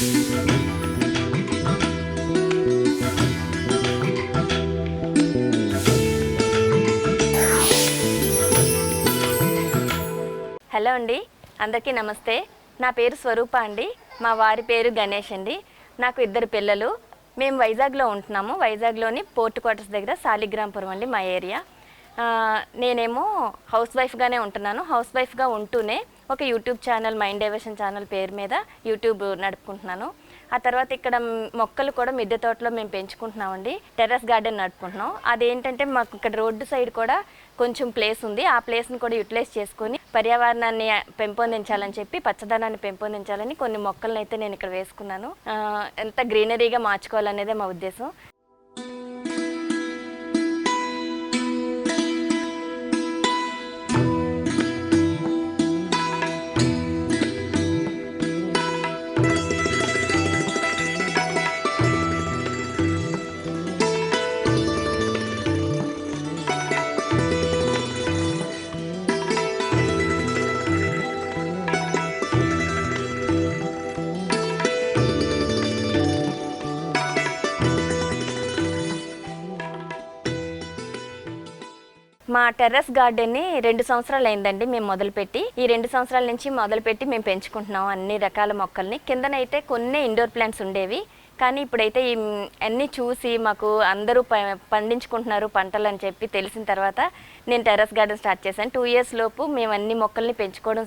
Hello అండి అందరికీ నమస్తే. నా పేరు స్వరూప అండి. మా వారి పేరు గణేష్ అండి. నాకు ఇద్దరు పిల్లలు. మేము వైజాగ్లో ఉంటున్నాము. వైజాగ్లోని పోర్ట్ క్వార్టర్స్ దగ్గర సాలిగ్రాంపురం అండి మా ఏరియా. నేనేమో హౌస్ వైఫ్గానే ఉంటున్నాను. హౌస్ వైఫ్గా ఉంటూనే ఒక YouTube channel mind diversion channel పేరు మీద యూట్యూబ్ నడుపుకుంటున్నాను. ఆ తర్వాత ఇక్కడ మొక్కలు కూడా మిద్దె తోటలో మేము పెంచుకుంటున్నామండి. Terrace garden నడుపుకుంటున్నాం. అదేంటంటే మాకు ఇక్కడ రోడ్డు సైడ్ కూడా కొంచెం ప్లేస్ ఉంది. ఆ ప్లేస్ని కూడా యూటిలైజ్ చేసుకొని పర్యావరణాన్ని పెంపొందించాలని చెప్పి పచ్చదనాన్ని పెంపొందించాలని కొన్ని మొక్కలను అయితే నేను ఇక్కడ వేసుకున్నాను. ఎంత గ్రీనరీగా మార్చుకోవాలనేదే మా ఉద్దేశం. టెర్రస్ గార్డెన్ని రెండు సంవత్సరాలు అయిందండి మేము మొదలుపెట్టి. ఈ రెండు సంవత్సరాల నుంచి మొదలుపెట్టి మేము పెంచుకుంటున్నాం అన్ని రకాల మొక్కల్ని. కిందనైతే కొన్ని ఇండోర్ ప్లాంట్స్ ఉండేవి. కానీ ఇప్పుడైతే ఈ అన్నీ చూసి మాకు అందరూ ప- పండించుకుంటున్నారు పంటలు అని చెప్పి తెలిసిన తర్వాత నేను టెర్రస్ గార్డెన్ స్టార్ట్ చేశాను. టూ ఇయర్స్ లోపు మేము అన్ని మొక్కల్ని పెంచుకోవడం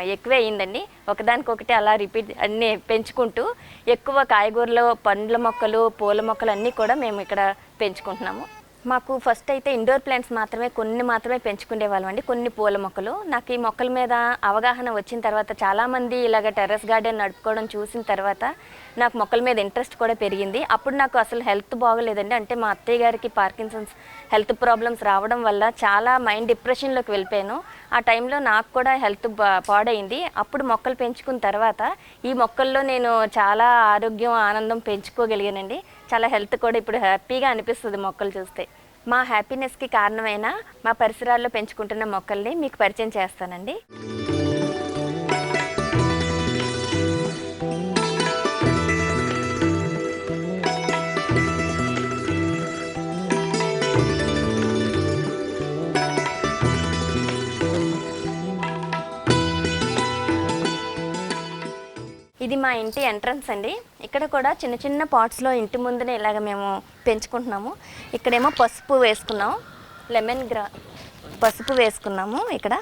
ఎక్కువే అయిందండి. ఒకదానికొకటి అలా రిపీట్ అన్నీ పెంచుకుంటూ ఎక్కువ కాయగూరలు పండ్ల మొక్కలు పూల మొక్కలు అన్నీ కూడా మేము ఇక్కడ పెంచుకుంటున్నాము. మాకు ఫస్ట్ అయితే ఇండోర్ ప్లాంట్స్ మాత్రమే కొన్ని మాత్రమే పెంచుకునే వాళ్ళం అండి. కొన్ని పూల మొక్కలు. నాకు ఈ మొక్కల మీద అవగాహన వచ్చిన తర్వాత చాలామంది ఇలాగ టెర్రస్ గార్డెన్ నడుపుకోవడం చూసిన తర్వాత నాకు మొక్కల మీద ఇంట్రెస్ట్ కూడా పెరిగింది. అప్పుడు నాకు అసలు హెల్త్ బాగోలేదండి. అంటే మా అత్తయ్య గారికి పార్కిన్సన్స్ హెల్త్ ప్రాబ్లమ్స్ రావడం వల్ల చాలా మైండ్ డిప్రెషన్లోకి వెళ్ళిపోయాను. ఆ టైంలో నాకు కూడా హెల్త్ బా- పాడైంది. అప్పుడు మొక్కలు పెంచుకున్న తర్వాత ఈ మొక్కల్లో నేను చాలా ఆరోగ్యం ఆనందం పెంచుకోగలిగానండి. చాలా హెల్త్ కూడా ఇప్పుడు హ్యాపీగా అనిపిస్తుంది మొక్కలు చూస్తే. మా హ్యాపీనెస్కి కారణమైన మా పరిసరాల్లో పెంచుకుంటున్న మొక్కల్ని మీకు పరిచయం చేస్తానండి. ఇది మా ఇంటి ఎంట్రన్స్ అండి. ఇక్కడ కూడా చిన్న చిన్న పాట్స్లో ఇంటి ముందునే ఇలాగ మేము పెంచుకుంటున్నాము. ఇక్కడేమో పసుపు వేసుకున్నాం. లెమన్ గ్రా పసుపు వేసుకున్నాము ఇక్కడ.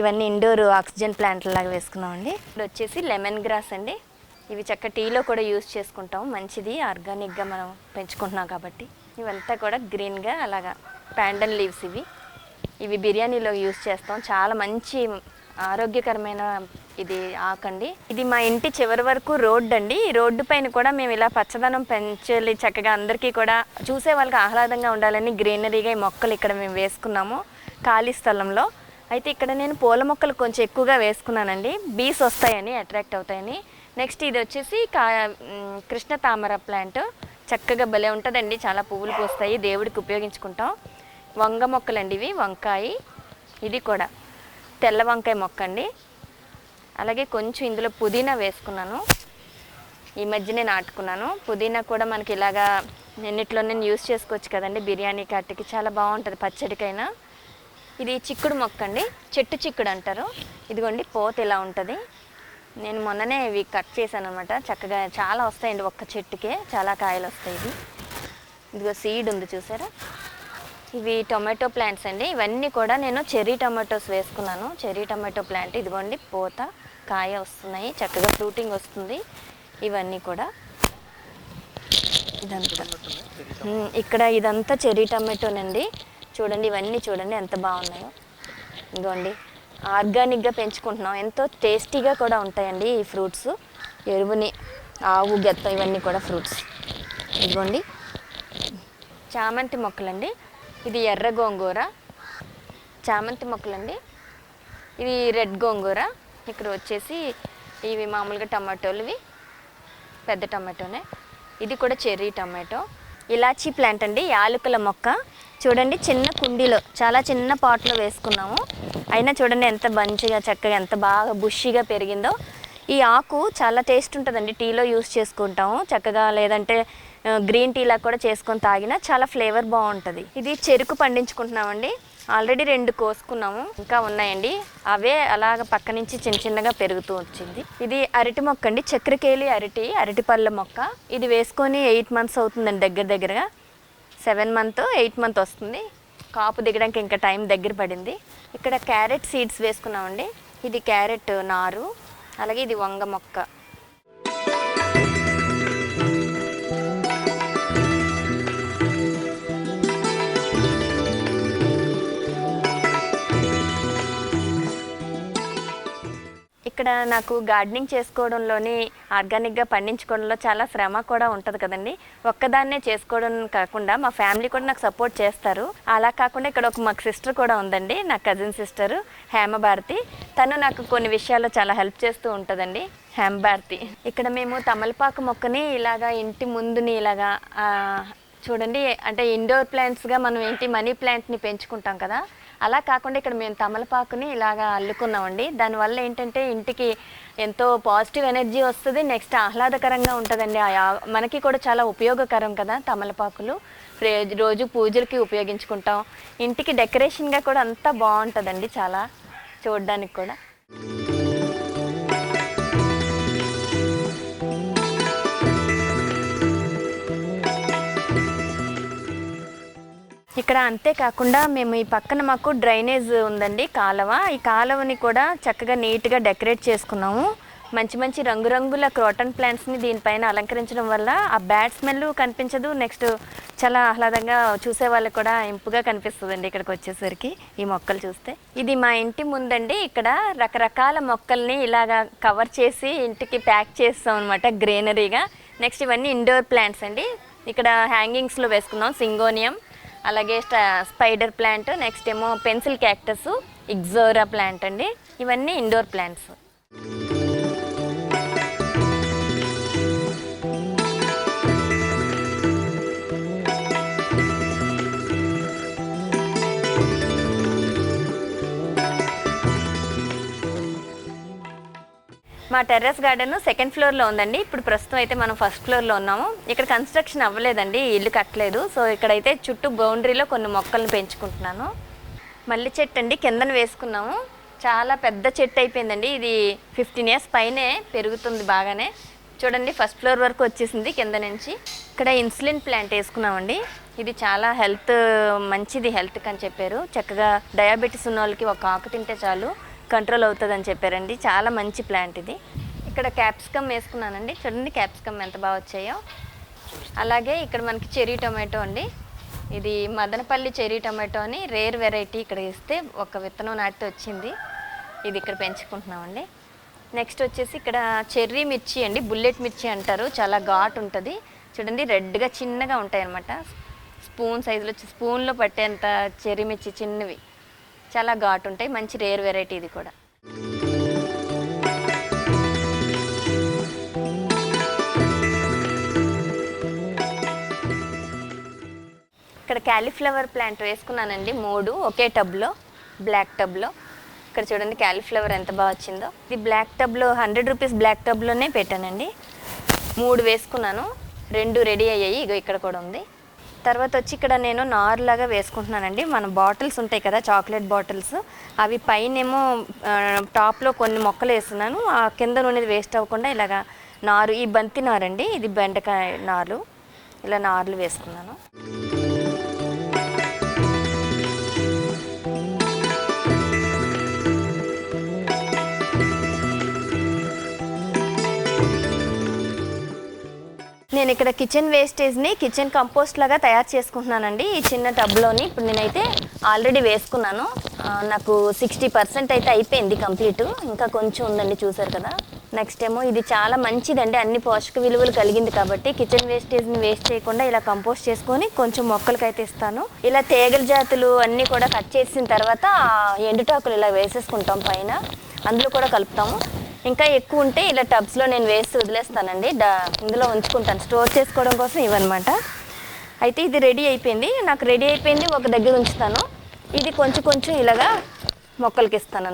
ఇవన్నీ ఇండోర్ ఆక్సిజన్ ప్లాంట్ లాగా వేసుకున్నామండి ఇక్కడ వచ్చేసి లెమన్ గ్రాస్ అండి. ఇవి చక్క టీలో కూడా యూస్ చేసుకుంటాం. మంచిది ఆర్గానిక్గా మనం పెంచుకుంటున్నాం కాబట్టి. ఇవంతా కూడా గ్రీన్గా అలాగా ప్యాండన్ లీవ్స్ ఇవి. ఇవి బిర్యానీలో యూస్ చేస్తాం. చాలా మంచి ఆరోగ్యకరమైన ఇది ఆకండి. ఇది మా ఇంటి చివరి వరకు రోడ్డు అండి. ఈ రోడ్డు పైన కూడా మేము ఇలా పచ్చదనం పెంచాలి చక్కగా అందరికీ కూడా చూసే వాళ్ళకి ఆహ్లాదంగా ఉండాలని గ్రీనరీగా ఈ మొక్కలు ఇక్కడ మేము వేసుకున్నాము ఖాళీ స్థలంలో. అయితే ఇక్కడ నేను పూల మొక్కలు కొంచెం ఎక్కువగా వేసుకున్నానండి. బీస్ వస్తాయని అట్రాక్ట్ అవుతాయని. నెక్స్ట్ ఇది వచ్చేసి కా కృష్ణ తామర ప్లాంట్. చక్కగా భలే ఉంటుందండి. చాలా పువ్వులు పూస్తాయి. దేవుడికి ఉపయోగించుకుంటాం. వంగ మొక్కలండి ఇవి వంకాయ. ఇది కూడా. తెల్ల వంకాయ మొక్క అండి అలాగే కొంచెం ఇందులో పుదీనా వేసుకున్నాను. ఈ మధ్యనే నాటుకున్నాను. పుదీనా కూడా మనకి ఇలాగా ఎన్నిట్లో నేను యూస్ చేసుకోవచ్చు కదండి. బిర్యానీ కట్టకి చాలా బాగుంటుంది పచ్చడికైనా. ఇది చిక్కుడు మొక్క అండి చెట్టు చిక్కుడు అంటారు. ఇదిగోండి పోత ఇలా ఉంటుంది. నేను మొన్ననే ఇవి కట్ చేశాను అనమాట చక్కగా చాలా వస్తాయండి ఒక్క చెట్టుకే. చాలా కాయలు వస్తాయి ఇది ఇదిగో సీడ్ ఉంది చూసారా? ఇవి టొమాటో ప్లాంట్స్ అండి. ఇవన్నీ కూడా నేను చెర్రీ టొమాటోస్ వేసుకున్నాను. చెర్రీ టొమాటో ప్లాంట్ ఇదిగోండి పూత కాయ వస్తున్నాయి చక్కగా ఫ్రూటింగ్ వస్తుంది. ఇవన్నీ కూడా ఇదంతా. ఇక్కడ ఇదంతా చెర్రీ టమాటోనండి. చూడండి ఇవన్నీ చూడండి ఎంత బాగున్నాయో. ఇదిగోండి ఆర్గానిక్గా పెంచుకుంటున్నాం. ఎంతో టేస్టీగా కూడా ఉంటాయండి ఈ ఫ్రూట్స్. ఎరువుని ఆవు గెత్త ఇవన్నీ కూడా ఫ్రూట్స్. ఇదిగోండి చామంతి మొక్కలండి. ఇది ఎర్ర గోంగూర చామంతి మొక్కలండి. ఇది రెడ్ గోంగూర ఇక్కడ వచ్చేసి ఇవి మామూలుగా టమాటోలువి పెద్ద టమాటోనే. ఇది కూడా చెర్రీ టమాటో. ఇలాచీ ప్లాంట్ అండి యాలకుల మొక్క. చూడండి చిన్న కుండీలో చాలా చిన్న పాట్లో వేసుకున్నాము. అయినా చూడండి ఎంత మంచిగా చక్కగా ఎంత బాగా బుషిగా పెరిగిందో. ఈ ఆకు చాలా టేస్ట్ ఉంటుందండి టీలో యూస్ చేసుకుంటాము. చక్కగా లేదంటే గ్రీన్ టీలా కూడా చేసుకొని తాగినా చాలా ఫ్లేవర్ బాగుంటుంది. ఇది చెరుకు పండించుకుంటున్నామండి. ఆల్రెడీ రెండు కోసుకున్నాము. ఇంకా ఉన్నాయండి. అవే అలాగ పక్క నుంచి చిన్న చిన్నగా పెరుగుతూ వచ్చింది. ఇది అరటి మొక్క అండి. చక్రకేళి అరటి అరటి పళ్ళ మొక్క. ఇది వేసుకొని ఎయిట్ మంత్స్ అవుతుందండి దగ్గర దగ్గరగా. సెవెన్ మంత్ ఎయిట్ మంత్ వస్తుంది. కాపు దిగడానికి ఇంకా టైం దగ్గర పడింది. ఇక్కడ క్యారెట్ సీడ్స్ వేసుకున్నామండి. ఇది క్యారెట్ నారు. అలాగే ఇది వంగ మొక్క. ఇక్కడ నాకు గార్డెనింగ్ చేసుకోవడంలోని ఆర్గానిక్గా పండించుకోవడంలో చాలా శ్రమ కూడా ఉంటుంది కదండి. ఒక్కదాన్నే చేసుకోవడం కాకుండా మా ఫ్యామిలీ కూడా నాకు సపోర్ట్ చేస్తారు. అలా కాకుండా ఇక్కడ ఒక మాకు సిస్టర్ కూడా ఉందండి నా కజిన్ సిస్టర్ హేమభారతి తను నాకు కొన్ని విషయాల్లో చాలా హెల్ప్ చేస్తూ ఉంటుందండి హేమభారతి ఇక్కడ మేము తమలపాకు మొక్కని ఇలాగా ఇంటి ముందుని ఇలాగా చూడండి అంటే ఇండోర్ ప్లాంట్స్గా మనం ఏంటి మనీ ప్లాంట్ని పెంచుకుంటాం కదా. అలా కాకుండా ఇక్కడ మేము తమలపాకుని ఇలాగా అల్లుకున్నామండి. దానివల్ల ఏంటంటే ఇంటికి ఎంతో పాజిటివ్ ఎనర్జీ వస్తుంది నెక్స్ట్ ఆహ్లాదకరంగా ఉంటుందండి. ఆ మనకి కూడా చాలా ఉపయోగకరం కదా తమలపాకులు. రోజు పూజలకి ఉపయోగించుకుంటాం. ఇంటికి డెకరేషన్గా కూడా అంతా బాగుంటుందండి చాలా చూడడానికి కూడా. ఇక్కడ అంతేకాకుండా మేము ఈ పక్కన మాకు డ్రైనేజ్ ఉందండి కాలువ. ఈ కాలువని కూడా చక్కగా నీట్గా డెకరేట్ చేసుకున్నాము. మంచి మంచి రంగురంగుల క్రోటన్ ప్లాంట్స్ని దీనిపైన అలంకరించడం వల్ల ఆ బ్యాడ్ స్మెల్ కనిపించదు నెక్స్ట్ చాలా ఆహ్లాదంగా చూసే వాళ్ళకి కూడా ఇంపుగా కనిపిస్తుందండి ఇక్కడికి వచ్చేసరికి ఈ మొక్కలు చూస్తే. ఇది మా ఇంటి ముందండి ఇక్కడ రకరకాల మొక్కల్ని ఇలాగా కవర్ చేసి ఇంటికి ప్యాక్ చేస్తాం అనమాట గ్రీనరీగా. నెక్స్ట్ ఇవన్నీ ఇండోర్ ప్లాంట్స్ అండి. ఇక్కడ హ్యాంగింగ్స్లో వేసుకున్నాం సింగోనియం. అలాగే స్ట- స్పైడర్ ప్లాంట్ నెక్స్ట్ ఏమో పెన్సిల్ క్యాక్టస్ ఇగ్జోరా ప్లాంట్ అండి. ఇవన్నీ ఇండోర్ ప్లాంట్స్ మా టెర్రస్ గార్డెన్ సెకండ్ ఫ్లోర్లో ఉందండి. ఇప్పుడు ప్రస్తుతం అయితే మనం ఫస్ట్ ఫ్లోర్లో ఉన్నాము. ఇక్కడ కన్స్ట్రక్షన్ అవ్వలేదండి. ఇల్లు కట్టలేదు. సో ఇక్కడైతే చుట్టూ బౌండరీలో కొన్ని మొక్కలను పెంచుకుంటున్నాను. మల్లి చెట్టు అండి. కిందన వేసుకున్నాము. చాలా పెద్ద చెట్టు అయిపోయిందండి. ఇది ఫిఫ్టీన్ ఇయర్స్ పైనే పెరుగుతుంది బాగానే. చూడండి ఫస్ట్ ఫ్లోర్ వరకు వచ్చేసింది కింద నుంచి. ఇక్కడ ఇన్సులిన్ ప్లాంట్ వేసుకున్నామండి. ఇది చాలా హెల్త్ మంచిది హెల్త్కి అని చెప్పారు. చక్కగా డయాబెటీస్ ఉన్న వాళ్ళకి ఒక ఆకు తింటే చాలు. కంట్రోల్ అవుతుందని చెప్పారండి. చాలా మంచి ప్లాంట్ ఇది. ఇక్కడ క్యాప్సికమ్ వేసుకున్నానండి. చూడండి క్యాప్సికమ్ ఎంత బాగా వచ్చాయో. అలాగే ఇక్కడ మనకి చెరీ టొమాటో అండి. ఇది మదనపల్లి చెరీ టొమాటో అని రేర్ వెరైటీ ఇక్కడ ఇస్తే ఒక విత్తనం నాటితే వచ్చింది. ఇది ఇక్కడ పెంచుకుంటున్నామండి. నెక్స్ట్ వచ్చేసి ఇక్కడ చెర్రీ మిర్చి అండి. బుల్లెట్ మిర్చి అంటారు. చాలా ఘాట్ ఉంటుంది. చూడండి రెడ్గా చిన్నగా ఉంటాయి అన్నమాట స్పూన్ సైజులో స్పూన్లో పట్టేంత చెర్రీ మిర్చి చిన్నవి. చాలా ఘాటు ఉంటాయి. మంచి రేర్ వెరైటీ ఇది కూడా. ఇక్కడ క్యాలీఫ్లవర్ ప్లాంట్ వేసుకున్నానండి. మూడు ఒకే టబ్లో బ్లాక్ టబ్లో. ఇక్కడ చూడండి క్యాలీఫ్లవర్ ఎంత బాగా వచ్చిందో. ఇది బ్లాక్ టబ్లో హండ్రెడ్ రూపీస్ బ్లాక్ టబ్లోనే పెట్టానండి. మూడు వేసుకున్నాను. రెండు రెడీ అయ్యాయి. ఇగో ఇక్కడ కూడా ఉంది. తర్వాత వచ్చి ఇక్కడ నేను నార్లాగా వేసుకుంటున్నానండి. మన బాటిల్స్ ఉంటాయి కదా చాక్లెట్ బాటిల్స్. అవి పైనేమో ఏమో టాప్లో కొన్ని మొక్కలు వేస్తున్నాను. ఆ కింద నూనె వేస్ట్ అవ్వకుండా ఇలాగా నారు ఈ బంతి నారండి. ఇది బెండకాయ నారు. ఇలా నార్లు వేసుకున్నాను. నేను ఇక్కడ కిచెన్ వేస్టేజ్ని కిచెన్ కంపోస్ట్ లాగా తయారు చేసుకుంటున్నానండి. ఈ చిన్న టబ్లోని ఇప్పుడు నేనైతే ఆల్రెడీ వేసుకున్నాను. నాకు సిక్స్టీ పర్సెంట్ అయితే అయిపోయింది కంప్లీట్ ఇంకా కొంచెం ఉందండి చూసారు కదా. నెక్స్ట్ ఏమో ఇది చాలా మంచిదండి అన్ని పోషక విలువలు కలిగింది కాబట్టి కిచెన్ వేస్టేజ్ని వేస్ట్ చేయకుండా ఇలా కంపోస్ట్ చేసుకొని కొంచెం మొక్కలకైతే ఇస్తాను. ఇలా తేగల జాతులు అన్నీ కూడా కట్ చేసిన తర్వాత ఆ ఎండుటాకులు ఇలా వేసేసుకుంటాం పైన. అందులో కూడా కలుపుతాము. ఇంకా ఎక్కువ ఉంటే ఇలా టబ్స్లో నేను వేసి వదిలేస్తానండి. డా ఇందులో ఉంచుకుంటాను. స్టోర్ చేసుకోవడం కోసం ఇవన్నమాట అయితే ఇది రెడీ అయిపోయింది. నాకు రెడీ అయిపోయింది. ఒక దగ్గర ఉంచుతాను. ఇది కొంచెం కొంచెం ఇలాగా మొక్కలకి ఇస్తాను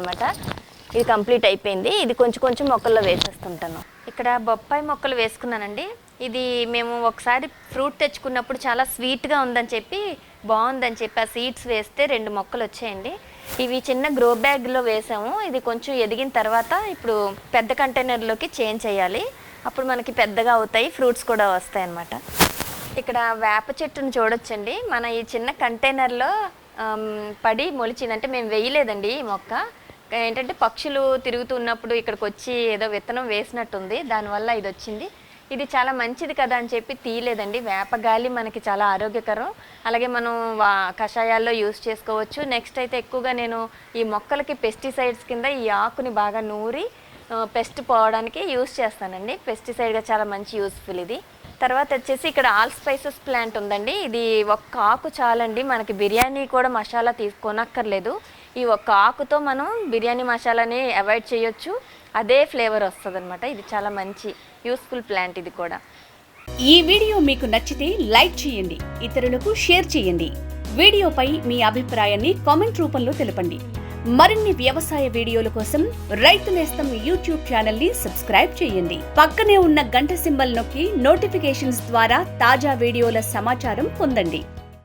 ఇది కంప్లీట్ అయిపోయింది. ఇది కొంచెం కొంచెం మొక్కల్లో వేసేస్తుంటాను. ఇక్కడ బొప్పాయి మొక్కలు వేసుకున్నానండి. ఇది మేము ఒకసారి ఫ్రూట్ తెచ్చుకున్నప్పుడు చాలా స్వీట్గా ఉందని చెప్పి బాగుందని చెప్పి ఆ సీడ్స్ వేస్తే రెండు మొక్కలు వచ్చాయండి. ఇవి చిన్న గ్రో బ్యాగ్లో వేసాము. ఇది కొంచెం ఎదిగిన తర్వాత ఇప్పుడు పెద్ద కంటైనర్లోకి చేంజ్ చేయాలి. అప్పుడు మనకి పెద్దగా అవుతాయి ఫ్రూట్స్ కూడా వస్తాయి అన్నమాట. ఇక్కడ వేప చెట్టును చూడొచ్చండి. మన ఈ చిన్న కంటైనర్లో పడి మొలిచింది. అంటే మేము వేయలేదండి ఈ మొక్క. ఏంటంటే పక్షులు తిరుగుతున్నప్పుడు ఇక్కడికి వచ్చి ఏదో విత్తనం వేసినట్టుంది. దానివల్ల ఇది వచ్చింది. ఇది చాలా మంచిది కదా అని చెప్పి తీయలేదండి. వేప గాలి మనకి చాలా ఆరోగ్యకరం. అలాగే మనం వా కషాయాల్లో యూస్ చేసుకోవచ్చు. నెక్స్ట్ అయితే ఎక్కువగా నేను ఈ మొక్కలకి పెస్టిసైడ్స్ కింద ఈ ఆకుని బాగా నూరి పెస్ట్ పోవడానికి యూస్ చేస్తానండి. పెస్టిసైడ్గా చాలా మంచి యూస్ఫుల్ ఇది. తర్వాత వచ్చేసి ఇక్కడ ఆల్ స్పైసెస్ ప్లాంట్ ఉందండి. ఇది ఒక్క ఆకు చాలండి. మనకి బిర్యానీ కూడా మసాలా తీసుకోనక్కర్లేదు. ఈ ఒక్క ఆకుతో మనం బిర్యానీ మసాలాని అవాయిడ్ చేయొచ్చు. అదే ఫ్లేవర్ వస్తుంది ఇది చాలా మంచి యూస్ఫుల్ ప్లాంట్ ఇది కూడా. ఈ వీడియో మీకు నచ్చితే లైక్ చేయండి ఇతరులకు షేర్ చేయండి. వీడియోపై మీ అభిప్రాయాన్ని కామెంట్ రూపంలో తెలపండి. మరిన్ని వ్యవసాయ వీడియోల కోసం రైతు నేస్తం యూట్యూబ్ ఛానల్ని సబ్స్క్రైబ్ చేయండి. పక్కనే ఉన్న గంట సింబల్ నొక్కి నోటిఫికేషన్స్ ద్వారా తాజా వీడియోల సమాచారం పొందండి.